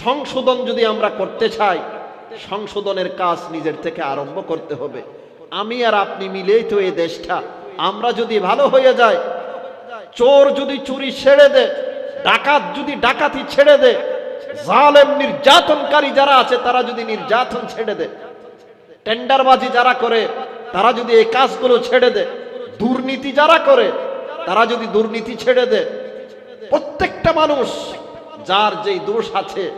সংশোধন যদি আমরা করতে চাই, সংশোধনের কাজ নিজের থেকে আরম্ভ করতে হবে। আমি আর আপনি মিলেই তো এই দেশটা। আমরা যদি ভালো হয়ে যায় চোর যদি চুরি ছেড়ে দে ডাকাত যদি ডাকাতি ছেড়ে দে জালেম নির্যাতনকারী যারা আছে, তারা যদি নির্যাতন ছেড়ে দে টেন্ডারবাজি যারা করে, তারা যদি এই কাজগুলো ছেড়ে দে দুর্নীতি যারা করে, তারা যদি দুর্নীতি ছেড়ে দে প্রত্যেকটা মানুষ যার যেই দোষ আছে,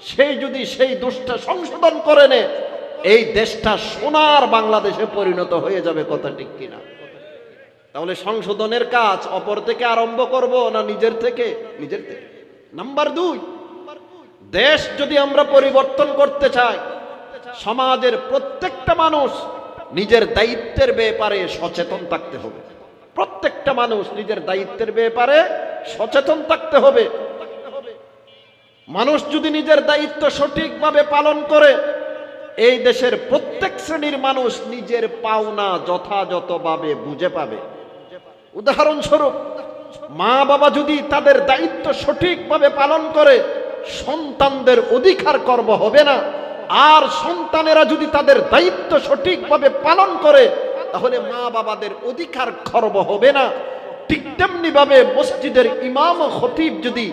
সেই যদি সেই দোষটা সংশোধন করে নে, এই দেশটা সোনার বাংলাদেশে পরিণত হয়ে যাবে, কথা ঠিক কিনা? তাহলে সংশোধনের কাজ অপর থেকে আরম্ভ করব না নিজের থেকে? নিজের থেকে। নাম্বার দুই, দেশ যদি আমরা পরিবর্তন করতে চাই, সমাজের প্রত্যেকটা মানুষ নিজের দায়িত্বের ব্যাপারে সচেতন থাকতে হবে। প্রত্যেকটা মানুষ নিজের দায়িত্বের ব্যাপারে সচেতন থাকতে হবে। মানুষ যদি নিজের দায়িত্ব সঠিকভাবে পালন করে, এই দেশের প্রত্যেক শ্রেণির মানুষ নিজের পাওনা যথাযথভাবে বুঝে পাবে। উদাহরণস্বরূপ মা বাবা যদি তাদের দায়িত্ব সঠিকভাবে পালন করে, সন্তানদের অধিকার কর্ম হবে না। আর সন্তানেরা যদি তাদের দায়িত্ব সঠিকভাবে পালন করে, তাহলে মা বাবাদের অধিকার খর্ব হবে না। ঠিক তেমনি ভাবে মসজিদের ইমাম খতিব যদি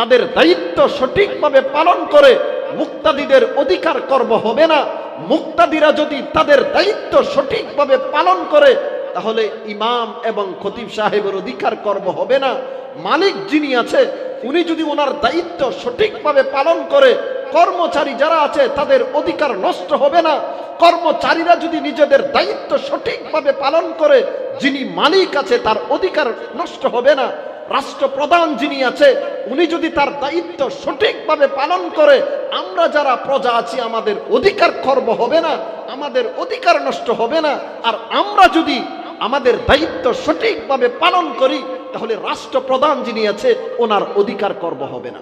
তাদের দায়িত্ব সঠিকভাবে পালন করে মুক্তাদিদের অধিকার কর্ম হবে না। মুক্তাদিরা যদি তাদের দায়িত্ব সঠিকভাবে পালন করে, তাহলে ইমাম এবং খতিব সাহেবের অধিকার কর্ম হবে না। মালিক যিনি আছে, উনি যদি ওনার দায়িত্ব সঠিকভাবে পালন করে, কর্মচারী যারা আছে, তাদের অধিকার নষ্ট হবে না। কর্মচারীরা যদি নিজেদের দায়িত্ব সঠিকভাবে পালন করে, যিনি মালিক আছে, তার অধিকার নষ্ট হবে না। রাষ্ট্রপ্রধান যিনি আছে, উনি যদি তার দায়িত্ব সঠিকভাবে পালন করে, আমরা যারা প্রজা আছি, আমাদের অধিকার খর্ব হবে না, আমাদের অধিকার নষ্ট হবে না, আর আমরা যদি আমাদের দায়িত্ব সঠিকভাবে পালন করি, তাহলে রাষ্ট্রপ্রধান যিনি আছে, ওনার অধিকার কর্ম হবে না।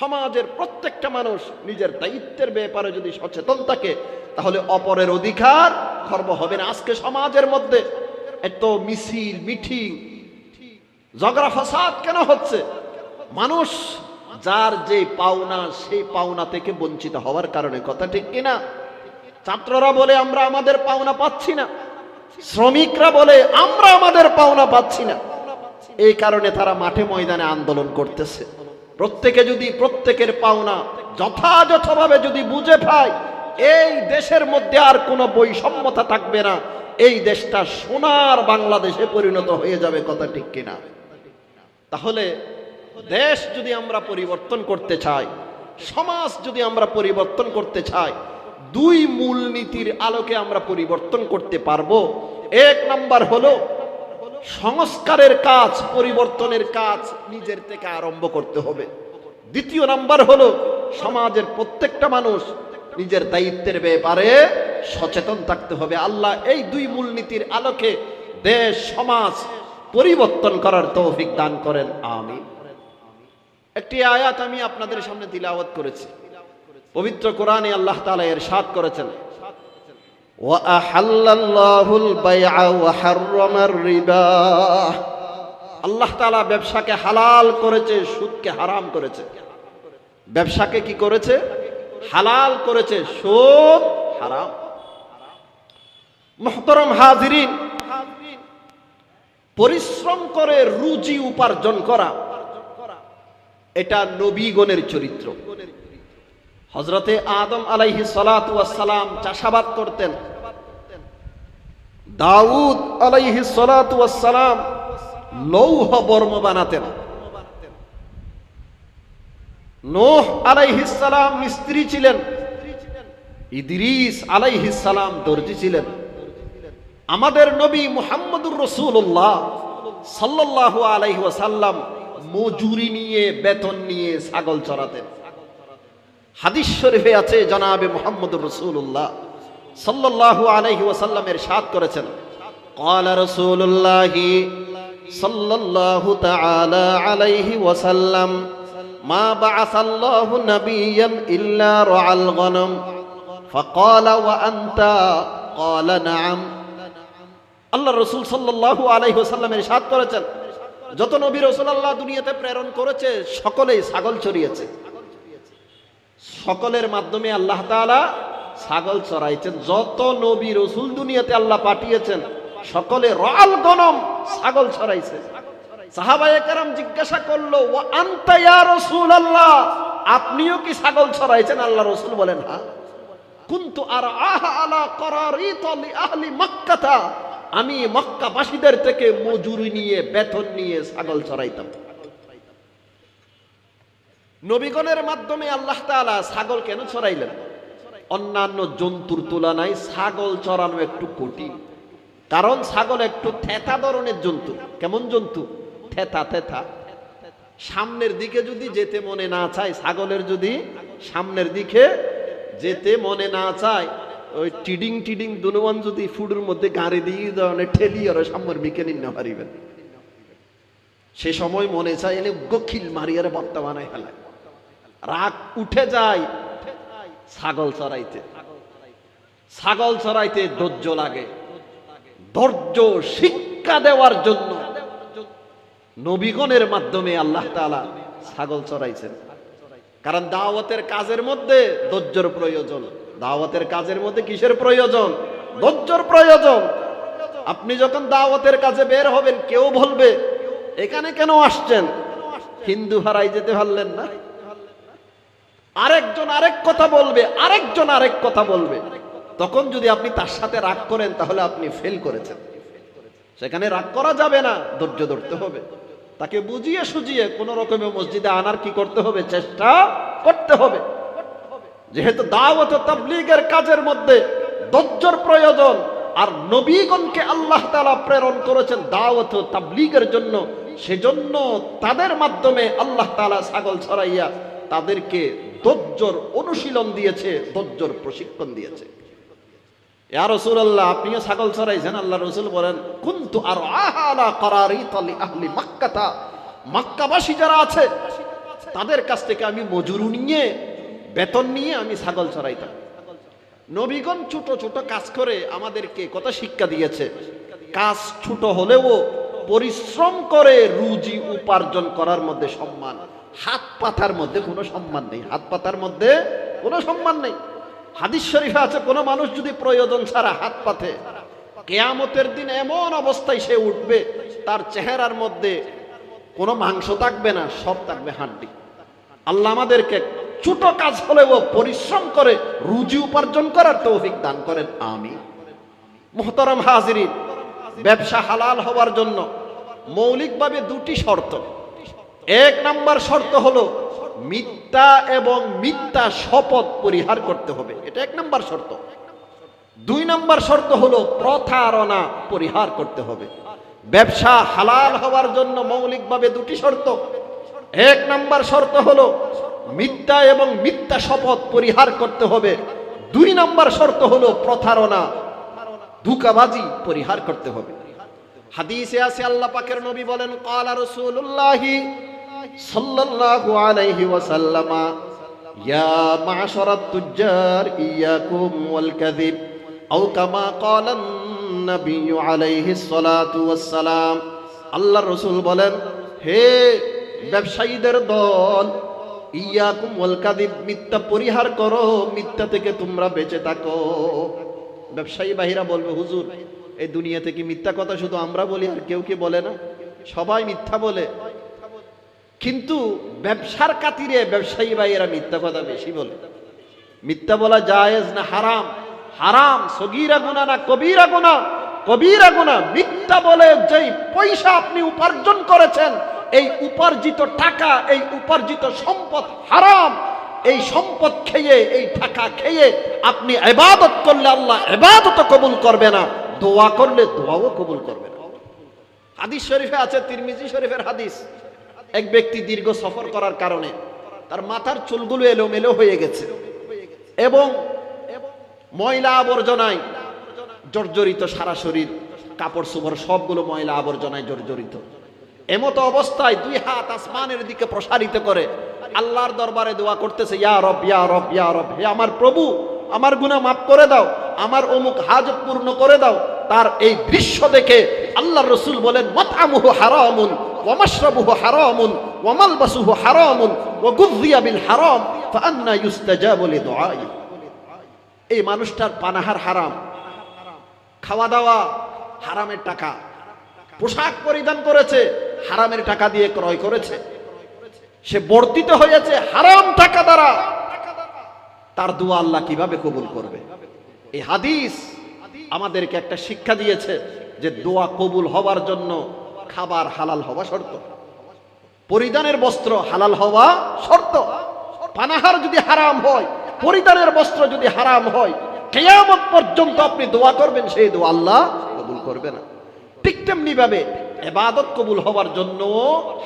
সমাজের প্রত্যেকটা মানুষ নিজের দায়িত্বের ব্যাপারে যদি সচেতন থাকে, তাহলে অপরের অধিকার খর্ব হবে না। আজকে সমাজের মধ্যে এত মিছিল, মিটিং ঝগড়া ফাসাদ কেন হচ্ছে? মানুষ যার যে পাওনা, সেই পাওনা থেকে বঞ্চিত হওয়ার কারণে, কথা ঠিক কিনা ছাত্ররা বলে, আমরা আমাদের পাওনা পাচ্ছি না। শ্রমিকরা বলে, আমরা আমাদের পাওনা পাচ্ছি না। এই কারণে তারা মাঠে ময়দানে আন্দোলন করতেছে। প্রত্যেকে যদি, প্রত্যেকের পাওনা যথাযথভাবে যদি বুঝে পায়, এই দেশের মধ্যে আর কোনো বৈষম্যতা থাকবে না। এই দেশটা সোনার বাংলাদেশে পরিণত হয়ে যাবে, কথা ঠিক কিনা তাহলে দেশ যদি আমরা পরিবর্তন করতে চাই, সমাজ যদি আমরা পরিবর্তন করতে চাই, দুই মূলনীতির আলোকে আমরা পরিবর্তন করতে পারব। এক নাম্বার হলো সংস্কারের কাজ, পরিবর্তনের কাজ নিজের থেকে আরম্ভ করতে হবে। দ্বিতীয় নাম্বার হলো সমাজের প্রত্যেকটা মানুষ নিজের দায়িত্বের ব্যাপারে সচেতন থাকতে হবে। আল্লাহ এই দুই মূলনীতির আলোকে দেশ, সমাজ পরিবর্তন করার তৌফিক দান করেন আমি একটি আয়াত আমি আপনাদের সামনে তিলাওয়াত করেছি। পবিত্র কোরআনে আল্লাহ তালা এর সাত করেছেন আল্লাহ তালা ব্যবসাকে হালাল করেছে, সুদকে হারাম করেছে। ব্যবসাকে কি করেছে? হালাল করেছে, সুদ হারাম। মহতরম হাজিরিন পরিশ্রম করে রুজি উপার্জন করা, এটা নবীগণের চরিত্র। হজরতে আদম আলাইহি সালাম চাষাবাদ করতেন। দাউদ আলাইহি সালাম লৌহ বর্ম বানাতেন। নোহ আলাইহিস সালাম মিস্ত্রি ছিলেন। ইদ্রিস আলাইহিস সালাম দর্জি ছিলেন। আমাদের নবী মুহাম্মদুর রসুল্লাহ সাল্লাল্লাহু আলাইহি ওয়াসাল্লাম মজুরি নিয়ে বেতন নিয়ে ছাগল চড়াতেন হাদিস শরীফে আছে জনাবে মুহাম্মদুর রসুল্লাহ সাল্লাল্লাহু আলাইহি ওয়াসাল্লামের সাথ করেছেন قال رسول الله صلى الله تعالى عليه وسلم ما بعث الله نبيا إلا رعى الغنم فقال وأنت قال نعم আল্লাহ রসুল সাল্লাল্লাহু আলাইহি ওয়াসাল্লামের সাথ করেছেন। যত নবী রসুল আল্লাহ দুনিয়াতে প্রেরণ করেছে, সকলেই ছাগল চড়িয়েছে। সকলের মাধ্যমে আল্লাহ তাআলা ছাগল চড়াইছেন। যত নবী রসুল দুনিয়াতে আল্লাহ পাঠিয়েছেন, সকলে রয়াল গনম ছাগল ছড়াইছে সাহাবায়ে কেরাম জিজ্ঞাসা করল ও আনতা ইয়া রাসূলুল্লাহ, আপনিও কি ছাগল চড়াইছেন? আল্লাহ রসুল বলেন হ্যাঁ। কুন্তু আর আহা আলা করারিত লি আহলি মক্কাতা? আমি মক্কাবাসীদের থেকে মজুরি নিয়ে, বেতন নিয়ে ছাগল চড়াইতাম। নবীগণের মাধ্যমে আল্লাহ তাআলা ছাগল কেন চড়াইলেন? অন্যান্য জন্তুর তুলনায় ছাগল চড়ানো একটু কঠিন। কারণ ছাগল একটু থেতা ধরনের জন্তু। কেমন জন্তু? থেতা থেতা সামনের দিকে যদি যেতে মনে না চায়, ছাগলের যদি সামনের দিকে যেতে মনে না চায় ওই টিডিং টিডিং দুনুমান যদি ফুডের মধ্যে গাড়ি দিয়ে দেওয়ানে ঠেলি আর সামনের দিকে নিন্ন পারিবেন সে সময় মনে চায়, এনে গখিল মারিয়ার বর্তমানে হেলায় রাগ উঠে যায় ছাগল চড়াইতে। ছাগল চড়াইতে ধৈর্য লাগে। ধৈর্য শিক্ষা দেওয়ার জন্য নবীগণের মাধ্যমে আল্লাহ তাআলা ছাগল চড়াইছেন। কারণ দাওয়াতের কাজের মধ্যে ধৈর্যর প্রয়োজন। দাওয়াতের কাজের মধ্যে কিসের প্রয়োজন? ধৈর্যর প্রয়োজন। আপনি যখন দাওয়াতের কাজে বের হবেন, কেউ বলবে, এখানে কেন আসছেন? হিন্দু হারাই যেতে পারলেন না। আরেকজন আরেক কথা বলবে, আরেকজন আরেক কথা বলবে। তখন যদি আপনি তার সাথে রাগ করেন, তাহলে আপনি ফেল করেছেন। সেখানে রাগ করা যাবে না, ধৈর্য ধরতে হবে। তাকে বুঝিয়ে সুজিয়ে কোন রকমে মসজিদে আনার কি করতে হবে? চেষ্টা করতে হবে। যেহেতু দাওয়াত তাবলিগের কাজের মধ্যে দজ্জর প্রয়োজন, আর নবীগণকে আল্লাহ তাআলা প্রেরণ করেছেন দাওয়াত তাবলীগের জন্য, সেজন্য তাদের মাধ্যমে আল্লাহ তাআলা ছাগল ছড়াইয়া তাদেরকে ধৈর্যর অনুশীলন দিয়েছে দজ্জর প্রশিক্ষণ দিয়েছে। ইয়া রাসূলুল্লাহ, আপনিও ছাগল চড়াইছেন আল্লাহ রসুল বলেন, কুনতু আর আহালা করারিত লি আহলি মক্কাতা? মক্কাবাসী যারা আছে, তাদের কাছ থেকে আমি মজুরি নিয়ে বেতন নিয়ে আমি ছাগল চড়াইতাম। নবীগণ ছোট ছোট কাজ করে আমাদেরকে কত শিক্ষা দিয়েছে। কাজ ছোট হলেও পরিশ্রম করে রুজি উপার্জন করার মধ্যে সম্মান। হাত পাতার মধ্যে কোনো সম্মান নেই। হাত পাতার মধ্যে কোনো সম্মান নেই। হাদিস শরীফে আছে, কোনো মানুষ যদি প্রয়োজন ছাড়া হাত পাতে, কেয়ামতের দিন এমন অবস্থায় সে উঠবে, তার চেহারার মধ্যে কোনো মাংস থাকবে না, সব থাকবে হাড্ডি। আল্লাহ আমাদেরকে ছোট কাজ হলেও পরিশ্রম করে, রুজি উপার্জন করার তৌফিক দান করেন আমি মোহতরম হাজিরিন, ব্যবসা হালাল হওয়ার জন্য মৌলিকভাবে দুটি শর্ত। এক নাম্বার শর্ত হলো মিথ্যা এবং মিথ্যা শপথ পরিহার করতে হবে। এটা এক নাম্বার শর্ত। দুই নাম্বার শর্ত হলো প্রতারণা পরিহার করতে হবে। ব্যবসা হালাল হওয়ার জন্য মৌলিকভাবে দুটি শর্ত। এক নাম্বার শর্ত হলো মিথ্যা এবং মিথ্যা শপথ পরিহার করতে হবে। দুই নম্বর শর্ত হলো প্রতারণা। ধোঁকাবাজি পরিহার করতে হবে। হাদিসে আছে, আল্লাহ পাকের নবী বলেন, কালা রাসূলুল্লাহি সাল্লাল্লাহু আলাইহি ওয়াসাল্লামা, ইয়া মা'শারাত তুজ্জার ইয়াকুম ওয়াল কাযিব, আও কামা ক্বালা নবী আলাইহি সালাতু ওয়াসসালাম। আল্লাহর রাসূল বলেন, হে ব্যবসায়ীদের দল ইয়াকুম ওয়াল কাযিব, মিথ্যা পরিহার করো, মিথ্যা থেকে তোমরা বেঁচে থাকো। ব্যবসায়ী বাহিরা বলবে, হুজুর, এই দুনিয়া থেকে মিথ্যা কথা শুধু আমরা বলি আর কেউ কি বলে না? সবাই মিথ্যা বলে। কিন্তু ব্যবসার কাতিরে ব্যবসায়ী ভাইয়েরা মিথ্যা কথা বেশি বলে। মিথ্যা বলা জায়েজ না হারাম? হারাম, সগিরা গুণা না কবিরা গুণা কবিরা গুণা মিথ্যা বলে যেই পয়সা আপনি উপার্জন করেছেন এই উপার্জিত টাকা, এই উপার্জিত সম্পদ হারাম। এই সম্পদ খেয়ে, এই টাকা খেয়ে আপনি এবাদত করলে আল্লাহ এবাদত কবুল করবে না, দোয়া করলে দোয়াও কবুল করবে না। হাদিস শরীফে আছে, তিরমিজি শরীফের হাদিস। এক ব্যক্তি দীর্ঘ সফর করার কারণে তার মাথার চুলগুলো এলোমেলো হয়ে গেছে এবং ময়লা আবর্জনায় জর্জরিত সারা শরীর, কাপড় সুপড় সবগুলো ময়লা আবর্জনায় জর্জরিত। এমতো অবস্থায় দুই হাত আসমানের দিকে প্রসারিত করে, আল্লাহর দরবারে দোয়া করতেছে, ইয়া রব ইয়া রব ইয়া রব, হে আমার প্রভু, আমার গুনাহ মাফ করে দাও, আমার অমুক হাজত পূর্ণ করে দাও। তার এই দৃশ্য দেখে আল্লাহ রসুল বলেন মাতামুহু হারামুন ওয়ামাশরাবুহু হারামুন ওয়ামালবাসুহু হারামুন, ওয়া গুযিয়া বিল হারাম ফান্না ইউস্তাজাবু লিদুআই। এই মানুষটার পানাহার হারাম। খাওয়া দাওয়া হারামের টাকা। পোশাক পরিধান করেছে। হারামের টাকা দিয়ে ক্রয় করেছে। সে বর্তিত হয়েছে হারাম টাকা দ্বারা। তার দোয়া আল্লাহ কীভাবে কবুল করবে? এই হাদিস আমাদেরকে একটা শিক্ষা দিয়েছে যে দোয়া কবুল হবার জন্য খাবার হালাল হওয়া শর্ত। পরিধানের বস্ত্র হালাল হওয়া শর্ত। পানাহার যদি হারাম হয়, পরিধানের বস্ত্র যদি হারাম হয়, কেয়ামত পর্যন্ত আপনি দোয়া করবেন, সেই দোয়া আল্লাহ কবুল করবে না। ঠিক তেমনি ভাবে এবাদত কবুল হওয়ার জন্য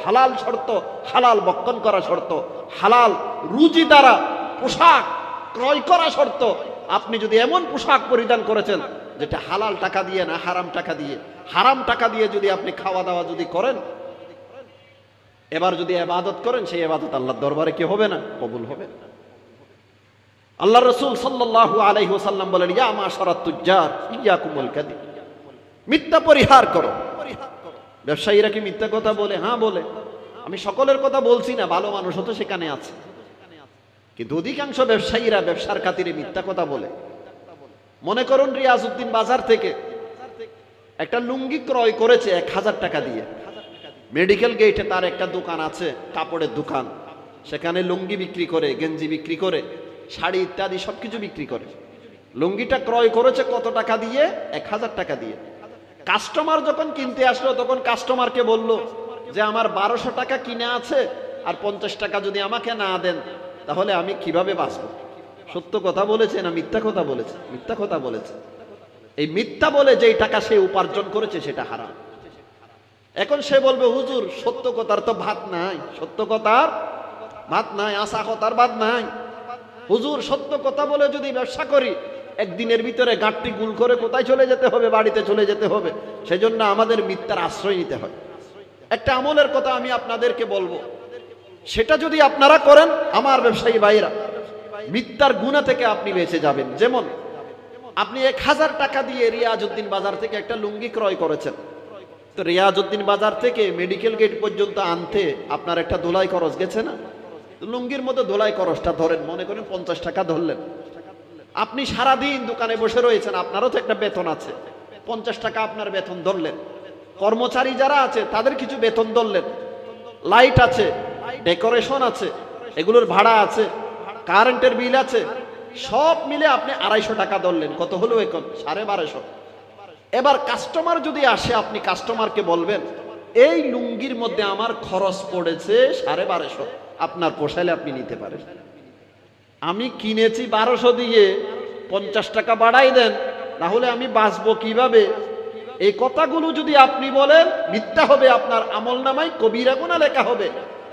হালাল শর্ত, হালাল বক্ষণ করা শর্ত, হালাল রুজি দ্বারা পোশাক ক্রয় করা শর্ত। আপনি যদি এমন পোশাক পরিধান করেছেন, যেটা হালাল টাকা দিয়ে না হারাম টাকা দিয়ে, হারাম টাকা দিয়ে যদি আপনি খাওয়া দাওয়া যদি করেন, এবার যদি এবাদত করেন, সেই এবাদত আল্লাহর দরবারে কি হবে না? কবুল হবে না। আল্লাহ রসুল সাল্লাল্লাহু আলাইহি ওয়াসাল্লাম বলেন, ইয়া মা মাশারাত তুজ্জার, ইয়াকুমুল কাদিব মিথ্যা পরিহার করো। ব্যবসায়ীরা কি মিথ্যা কথা বলে হ্যাঁ বলে। আমি সকলের কথা বলছি না, ভালো মানুষও তো সেখানে আছে। কিন্তু অধিকাংশ ব্যবসায়ীরা ব্যবসার খাতিরে মিথ্যা কথা বলে। মনে করুন রিয়াজউদ্দিন বাজার থেকে একটা লুঙ্গি ক্রয় করেছে এক হাজার টাকা দিয়ে। মেডিকেল গেটে তার একটা দোকান আছে, কাপড়ের দোকান। সেখানে লুঙ্গি বিক্রি করে, গেঞ্জি বিক্রি করে, শাড়ি ইত্যাদি সবকিছু বিক্রি করে। লুঙ্গিটা ক্রয় করেছে কত টাকা দিয়ে? এক হাজার টাকা দিয়ে। কাস্টমার যখন কিনতে আসলো, তখন কাস্টমারকে বলল যে, আমার বারোশো টাকা কিনে আছে আর পঞ্চাশ টাকা যদি আমাকে না দেন, তাহলে আমি কীভাবে বাঁচবো? সত্য কথা বলেছে না মিথ্যা কথা বলেছে? মিথ্যা কথা বলেছে। এই মিথ্যা বলে যেই টাকা সে উপার্জন করেছে, সেটা হারাম। এখন সে বলবে, হুজুর, সত্য কথার তো ভাত নাই, সত্য কথার ভাত নাই, আশা কথার ভাত নাই। হুজুর, সত্য কথা বলে যদি ব্যবসা করি একদিনের ভিতরে গাঁটটি গুল করে কোথায় চলে যেতে হবে, বাড়িতে চলে যেতে হবে, সেজন্য আমাদের মিথ্যার আশ্রয় নিতে হয়। একটা আমলের কথা আমি আপনাদেরকে বলব। সেটা যদি আপনারা করেন, আমার ব্যবসায়ী ভাইরা মিথ্যার গুণা থেকে আপনি বেঁচে যাবেন। যেমন, আপনি এক হাজার টাকা দিয়ে রিয়াজউদ্দিন বাজার থেকে একটা লুঙ্গি ক্রয় করেছেন। তো রিয়াজউদ্দিন বাজার থেকে মেডিকেল গেট পর্যন্ত আনতে আপনার একটা দোলাই খরচ গেছে না? লুঙ্গির মধ্যে দোলাই খরচটা ধরেন, মনে করেন পঞ্চাশ টাকা ধরলেন। আপনি সারাদিন দোকানে বসে রয়েছেন, আপনারও তো একটা বেতন আছে। পঞ্চাশ টাকা আপনার বেতন ধরলেন। কর্মচারী যারা আছে, তাদের কিছু বেতন ধরলেন। লাইট আছে, ডেকোরেশন আছে, এগুলোর ভাড়া আছে, কারেন্টের বিল আছে, সব মিলে আপনি আড়াইশো টাকা ধরলেন। কত হলো এখন? সাড়ে বারোশো। এবার কাস্টমার যদি আসে, আপনি কাস্টমারকে বলবেন, এই লুঙ্গির মধ্যে আমার খরচ পড়েছে সাড়ে বারোশো। আপনার পোষাইলে আপনি নিতে পারেন। আমি কিনেছি বারোশো দিয়ে, পঞ্চাশ টাকা বাড়াই দেন তাহলে আমি বাঁচবো কীভাবে? এই কথাগুলো যদি আপনি বলেন, মিথ্যা হবে আপনার আমল নামাই কবিরা গুণা লেখা হবে।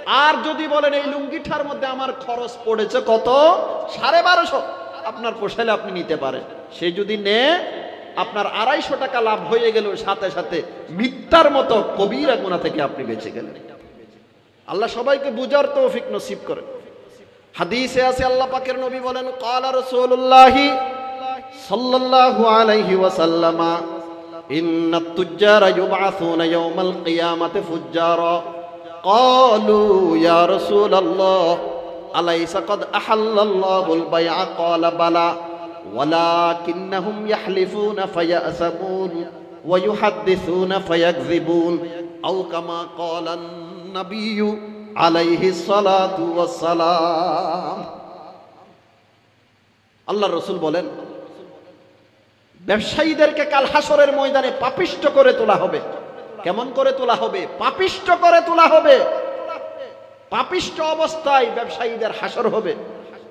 আর যদি বলেন, এই লুঙ্গিটার মধ্যে আমার খরচ পড়েছে কত? সাড়ে বারোশো। আপনার পোষাইলে আপনি নিতে পারেন। সে যদি নে, আপনার আড়াইশো টাকা লাভ হয়ে গেল, সাথে সাথে মিথ্যার মতো কবিরা গুণা থেকে আপনি বেঁচে গেলেন। আল্লাহ সবাইকে বুঝার তৌফিক নসিব করে হাদিসে আছে আল্লাহ পাকের নবী বলেন কালা রাসূলুল্লাহ সাল্লাল্লাহু আলাইহি ওয়াসাল্লামা ইন্নাত তুজ্জারা ইউবআসুনা ইয়াওমাল কিয়ামাতি ফুজ্জারা قالوا يا رسول الله أليس قد أحل الله البيع قال بلى ولكنهم يحلفون فيأثمون ويحدثون فيكذبون أو كما قال النبي আলাইহি সালাতু সালাম আল্লাহর রাসূল বলেন, ব্যবসায়ীদেরকে কাল হাসরের ময়দানে পাপিষ্ট করে তোলা হবে। কেমন করে তোলা হবে? পাপিষ্ট করে তোলা হবে। পাপিষ্ট অবস্থায় ব্যবসায়ীদের হাসর হবে।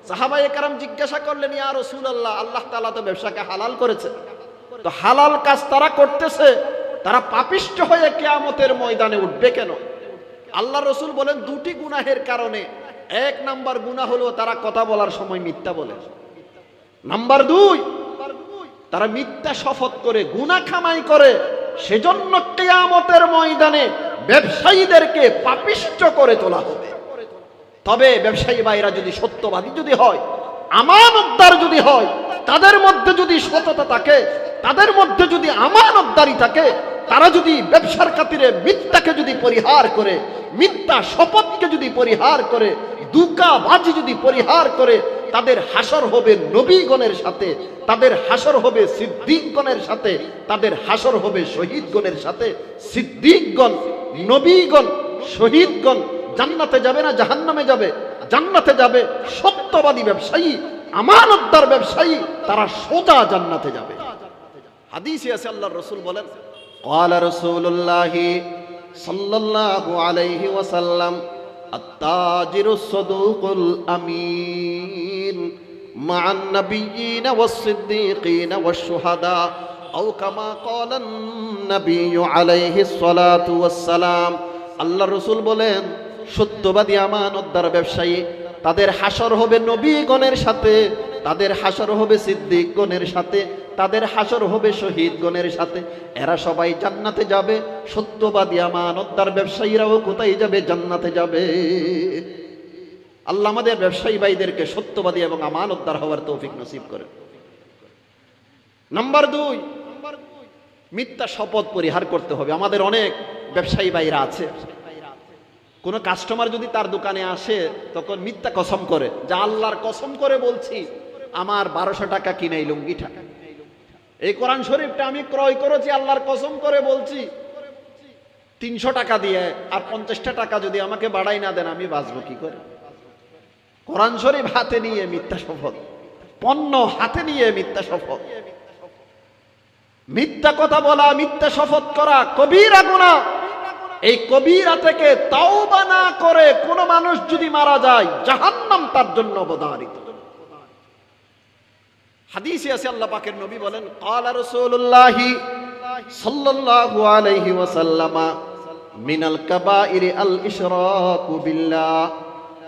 সাহাবায়ে কারাম জিজ্ঞাসা করলেন, ইয়া রসুল আল্লাহ আল্লাহ তালা তো ব্যবসাকে হালাল করেছে। তো হালাল কাজ তারা করতেছে, তারা পাপিষ্ট হয়ে কেয়ামতের ময়দানে উঠবে কেন? আল্লাহ রসুল বলেন দুটি গুনাহের কারণে। এক নাম্বার গুনাহ হলো তারা কথা বলার সময় মিথ্যা বলে। নাম্বার দুই, তারা মিথ্যা শপথ করে গুনা খামাই করে। সেজন্য কেয়ামতের ময়দানে ব্যবসায়ীদেরকে পাপিষ্ট করে তোলা হবে। তবে ব্যবসায়ী ভাইরা যদি সত্যবাদী যদি হয়, আমানতদার যদি হয়, তাদের মধ্যে যদি সততা থাকে, তাদের মধ্যে যদি আমানতদারি থাকে তারা যদি ব্যবসার খাতিরে মিথ্যাকে যদি পরিহার করে, মিথ্যা শপথকে যদি পরিহার করে দুকাবাজি যদি পরিহার করে, তাদের হাসর হবে নবীগণের সাথে, তাদের হাসর হবে সিদ্দিকগণের সাথে, তাদের হাসর হবে শহীদগণের সাথে। সিদ্দিকগণ, নবীগণ, শহীদগণ, জান্নাতে যাবে না, জাহান্নামে যাবে। জান্নাতে যাবে সত্যবাদী ব্যবসায়ী, আমানতদার ব্যবসায়ী, তারা সোজা জান্নাতে যাবে। হাদিসে আছে, আল্লাহর রসুল বলেন قال رسول الله صلى الله عليه وسلم التاجر الصدوق الأمين مع النبيين والصديقين والشهداء أو كما قال النبي عليه الصلاة والسلام আল্লাহ রসুল বলেন সত্যবাদী আমানতদার ব্যবসায়ী তাদের হাসর হবে নবীগণের সাথে তাদের হাসর হবে সিদ্দিকগণের সাথে তাদের হাসর হবে শহীদগণের সাথে। এরা সবাই জান্নাতে যাবে। সত্যবাদী আমানতদার ব্যবসায়ীরাও কোথায় যাবে? জান্নাতে যাবে। আল্লাহ আমাদের ব্যবসায়ী ভাইদেরকে সত্যবাদী এবং আমানতদার হওয়ার তৌফিক নসিব করে নাম্বার দুই, মিথ্যা শপথ পরিহার করতে হবে। আমাদের অনেক ব্যবসায়ী ভাইরা আছে। কোনো কাস্টমার যদি তার দোকানে আসে, তখন মিথ্যা কসম করে। যা আল্লাহর কসম করে বলছি, আমার বারোশো টাকা কিনাই লুঙ্গিটা এই কোরআন শরীফটা আমি ক্রয় করেছি, আল্লাহর কসম করে বলছি। তিনশো টাকা দিয়ে আর পঞ্চাশটা টাকা যদি আমাকে বাড়াই না দেন, আমি বাঁচবো কি করে? কোরআন শরীফ হাতে নিয়ে মিথ্যা শপথ। পণ্য হাতে নিয়ে মিথ্যা শপথ। মিথ্যা কথা বলা, মিথ্যা শপথ করা কবিরা গুণা এই কবিরা থেকে তাওবা না করে কোন মানুষ যদি মারা যায়, জাহান্নাম তার জন্য অবধারিত। হাদিসে আছে আল্লাহ পাকের নবী বলেন, কালা রসুল্লাহি সাল্লাল্লাহু আলাইহি ওয়াসাল্লামা মিনাল কাবাইরি আল ইশরাকু বিল্লাহ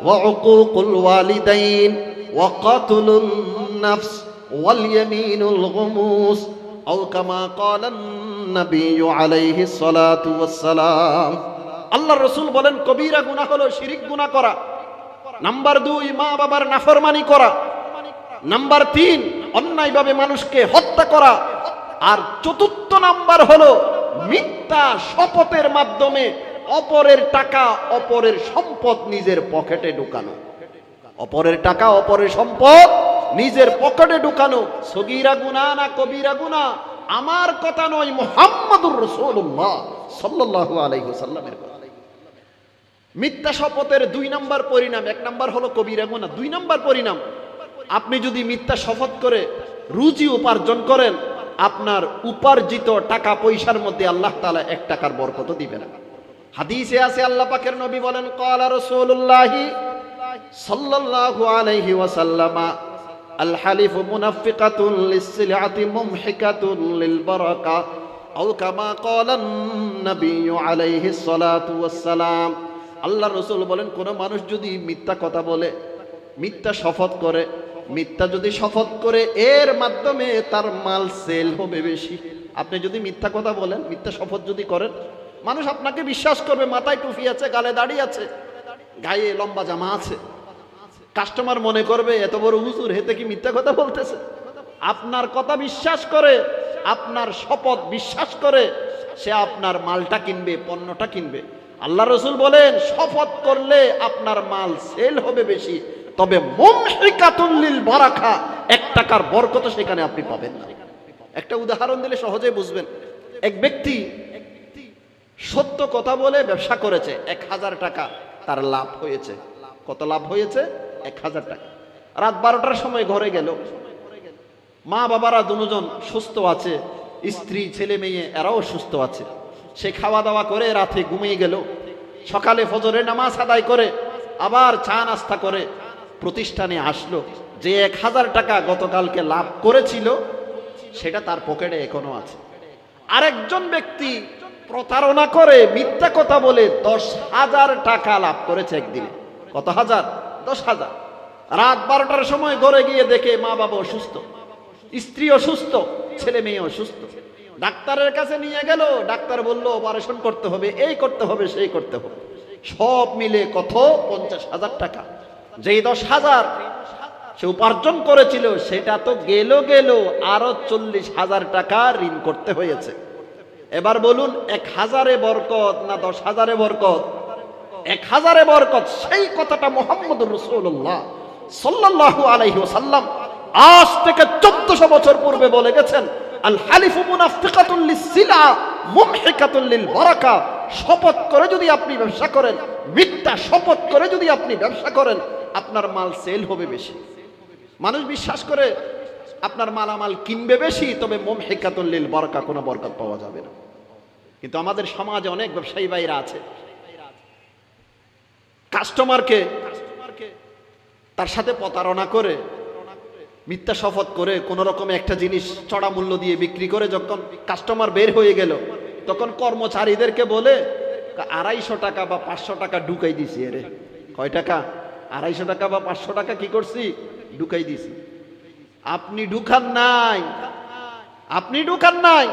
ওয়া উকুকুল ওয়ালিদাইন ওয়া কাতলুন নাফস ওয়াল ইয়ামিনুল গুমুস আও কামা ক্বালা নবী আলাইহি সালাতু ওয়াসসালাম। আল্লাহ রসুল বলেন, কবিরা গুনাহ হলো শিরিক গুনাহ করা। নাম্বার দুই মা বাবার নাফরমানি করা। নাম্বার তিন অন্যায়ভাবে মানুষকে হত্যা করা। আর চতুর্থ নাম্বার হলো মিথ্যা শপথের মাধ্যমে অপরের টাকা অপরের সম্পদ নিজের পকেটে ঢুকানো। অপরের টাকা, অপরের সম্পদ নিজের পকেটে ঢুকানো। সগিরা গুনা না কবিরা গুনা আমার কথা নয় মোহাম্মদুর রসুল্লাহ সাল্লাল্লাহু আলাইহি সাল্লামের কথা। মিথ্যা শপথের দুই নাম্বার পরিণাম, এক নাম্বার হলো কবিরা গুনা দুই নাম্বার পরিণাম আপনি যদি মিথ্যা শপথ করে রুজি উপার্জন করেন, আপনার উপার্জিত টাকা পয়সার মধ্যে আল্লাহ তালা এক টাকার বরকত দিবে না। হাদিসে আছে, আল্লাহ পাকের নবী বলেন, ক্বালা রাসূলুল্লাহি সাল্লাল্লাহু আলাইহি আল কামা আলাইহি আল্লাহ রসুল বলেন, কোন মানুষ যদি মিথ্যা কথা বলে, মিথ্যা শপথ করে মিথ্যা যদি শপথ করে, এর মাধ্যমে তার মাল সেল হবে বেশি। আপনি যদি মিথ্যা কথা বলেন, মিথ্যা শপথ যদি করেন, মানুষ আপনাকে বিশ্বাস করবে, মাথায় টুপি আছে, গালে দাড়ি আছে, গায়ে লম্বা জামা আছে। কাস্টমার মনে করবে, এত বড় হুজুর হেতে কি মিথ্যা কথা বলতেছে? আপনার কথা বিশ্বাস করে, আপনার শপথ বিশ্বাস করে, সে আপনার মালটা কিনবে, পণ্যটা কিনবে। আল্লাহ রসুল বলেন, শপথ করলে আপনার মাল সেল হবে বেশি তবে বারাকা এক টাকার বরকত সেখানে আপনি পাবেন না। একটা উদাহরণ দিলে সহজে বুঝবেন। এক ব্যক্তি সত্য কথা বলে ব্যবসা করেছে, এক হাজার টাকা তার লাভ হয়েছে। কত লাভ হয়েছে? এক হাজার টাকা। রাত বারোটার সময় ঘরে গেল। মা বাবারা দুজন সুস্থ আছে, স্ত্রী, ছেলে মেয়ে, এরাও সুস্থ আছে। সে খাওয়া দাওয়া করে রাতে ঘুমিয়ে গেল। সকালে ফজরে নামাজ আদায় করে আবার চা নাস্তা করে প্রতিষ্ঠানে আসলো, যে এক হাজার টাকা গতকালকে লাভ করেছিল, সেটা তার পকেটে এখনও আছে। আরেকজন ব্যক্তি প্রতারণা করে মিথ্যা কথা বলে দশ হাজার টাকা লাভ করেছে একদিনে। কত হাজার? দশ হাজার। রাত বারোটার সময় ঘরে গিয়ে দেখে মা বাবা অসুস্থ, স্ত্রী অসুস্থ, ছেলে মেয়ে অসুস্থ। ডাক্তারের কাছে নিয়ে গেল, ডাক্তার বলল, অপারেশন করতে হবে, এই করতে হবে, সেই করতে হবে। সব মিলে কত? পঞ্চাশ হাজার টাকা। যেই দশ হাজার সে উপার্জন করেছিল, সেটা তো গেল গেল, আরও চল্লিশ হাজার টাকা ঋণ করতে হয়েছে। এবার বলুন, এক হাজারে বরকত না দশ হাজারে বরকত? এক হাজারে বরকত, সেই কথাটা মোহাম্মদ রসুল্লাহ সাল্লাল্লাহু আলাইহি ওয়াসাল্লাম আজ থেকে চোদ্দশো বছর পূর্বে বলে গেছেন, আল হালিফু মুনাফিকাতুল লিসিলা মুমহিকাতুল লিল বারাকা শপথ করে যদি আপনি ব্যবসা করেন, মিথ্যা শপথ করে যদি আপনি ব্যবসা করেন আপনার মাল সেল হবে বেশি। মানুষ বিশ্বাস করে আপনার মালামাল কিনবে বেশি, তবে মোম হেকাতুল্লিল বরকা, কোনো বরকত পাওয়া যাবে না। কিন্তু আমাদের সমাজে অনেক ব্যবসায়ী ভাইরা আছে। কাস্টমারকে তার সাথে প্রতারণা করে, মিথ্যা শপথ করে, কোন রকমে একটা জিনিস চড়া মূল্য দিয়ে বিক্রি করে যখন কাস্টমার বের হয়ে গেল, তখন কর্মচারীদেরকে বলে আড়াইশো টাকা বা পাঁচশো টাকা ঢুকাই দিছি এরে কয় টাকা? আড়াইশো টাকা বা পাঁচশো টাকা কি করছি? ঢুকাই দিছি। আপনি ঢুকান নাই। আপনি ঢুকান নাই।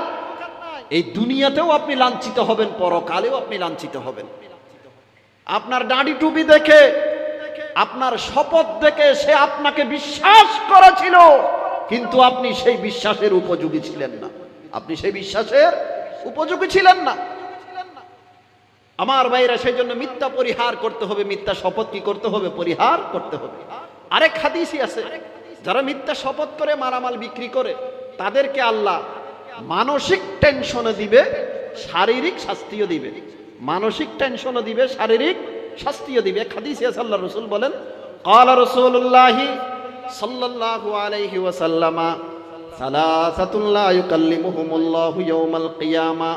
এই দুনিয়াতেও আপনি লাঞ্ছিত হবেন, পরকালেও আপনি লাঞ্ছিত হবেন। আপনার দাড়ি টুপি দেখে, আপনার শপথ দেখে সে আপনাকে বিশ্বাস করেছিল, কিন্তু আপনি সেই বিশ্বাসের উপযোগী ছিলেন না। আপনি সেই বিশ্বাসের উপযোগী ছিলেন না। আমার ভাইরা সেই জন্য মিথ্যা পরিহার করতে হবে, মিথ্যা শপথ কি করতে হবে? পরিহার করতে হবে। আরেক হাদিসই আছে, যারা মিথ্যা শপথ করে মারামাল বিক্রি করে, তাদেরকে আল্লাহ মানসিক টেনশনে দিবে, শারীরিক শাস্তিও দিবে। মানসিক টেনশনও দিবে, শারীরিক শাস্তিও দিবে। খাদিসি আছে আল্লাহ রসুল বলেন কালা রসুল্লাহি সাল্লাল্লাহু আলাইহি ওয়াসাল্লামা, সালাসাতুন লা ইউকাল্লিমুহুমুল্লাহু ইয়াওমাল কিয়ামা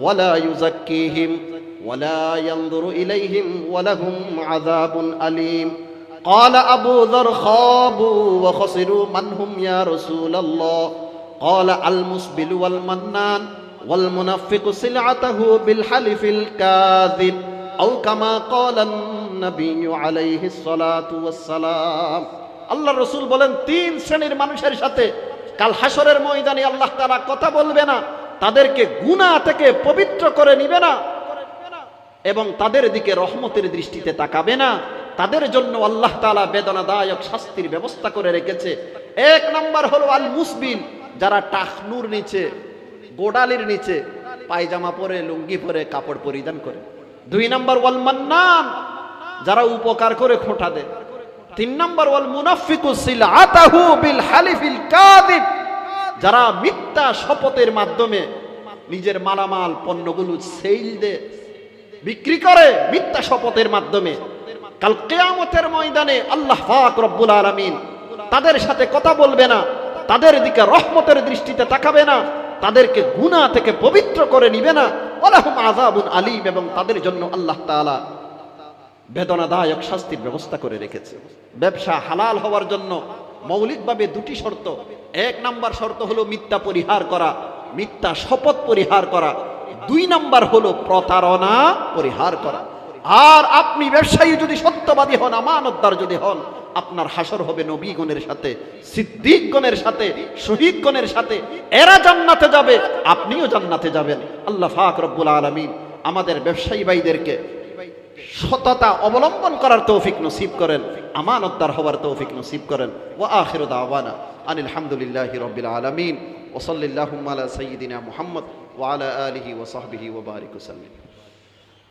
ওয়ালা ইউযাক্কিহিম। ولا يزكيهم ولا ينظر إليهم ولهم عذاب أليم قال أبو ذر خابوا وخسروا من هم يا رسول الله قال المسبل والمنان والمنفق سلعته بالحلف الكاذب أو كما قال النبي عليه الصلاة والسلام আল্লাহ রসুল বলেন তিন শ্রেণীর মানুষের সাথে কাল হাসরের ময়দানে আল্লাহ তারা কথা বলবে না তাদেরকে গুণা থেকে পবিত্র করে নিবে না এবং তাদের দিকে রহমতের দৃষ্টিতে তাকাবে না। তাদের জন্য আল্লাহ তালা বেদনাদায়ক শাস্তির ব্যবস্থা করে রেখেছে। এক নম্বর হলো আল মুসবিন যারা টাকনুর নিচে, গোডালির নিচে পায়জামা পরে, লুঙ্গি পরে কাপড় পরিধান করে। দুই নম্বর ওয়াল মান্নান, যারা উপকার করে খোঁটা দেয়। তিন নম্বর ওয়াল মুনাফিকুসিল আতাহু বিল হালিফিল কাদিব যারা মিথ্যা শপথের মাধ্যমে নিজের মালামাল, পণ্যগুলো সেল দে বিক্রি করে মিথ্যা শপথের মাধ্যমে। কাল কেয়ামতের ময়দানে আল্লাহ পাক রব্বুল আলামিন তাদের সাথে কথা বলবে না, তাদের দিকে রহমতের দৃষ্টিতে তাকাবে না, তাদেরকে গুনাহ থেকে পবিত্র করে নিবে না। ওয়ালাহুম আযাবুন আলীম এবং তাদের জন্য আল্লাহ তাআলা বেদনাদায়ক শাস্তির ব্যবস্থা করে রেখেছে। ব্যবসা হালাল হওয়ার জন্য মৌলিকভাবে দুটি শর্ত। এক নাম্বার শর্ত হলো মিথ্যা পরিহার করা, মিথ্যা শপথ পরিহার করা। দুই নাম্বার হলো প্রতারণা পরিহার করা। আর আপনি ব্যবসায়ী যদি সত্যবাদী হন, আমানতদার যদি হন, আপনার হাসর হবে নবীগণের সাথে, সিদ্দিকগণের সাথে, শহীদগণের সাথে। এরা জান্নাতে যাবে, আপনিও জান্নাতে যাবেন। আল্লাহ ফাক রব্বুল আলমিন আমাদের ব্যবসায়ী ভাইদেরকে সততা অবলম্বন করার তৌফিক নসিব করেন, আমানতদার হওয়ার তৌফিক নসিব করেন। ও আখির দাওয়ানা আনিল হামদুলিল্লাহি রব্বিল আলামিন। ওসল্লাহুম আলা সাইয়্যিদিনা মুহাম্মদ। ওয়া আলা আলিহি ওয়া সাহবিহি ওয়া বারিক ওয়াসাল্লাম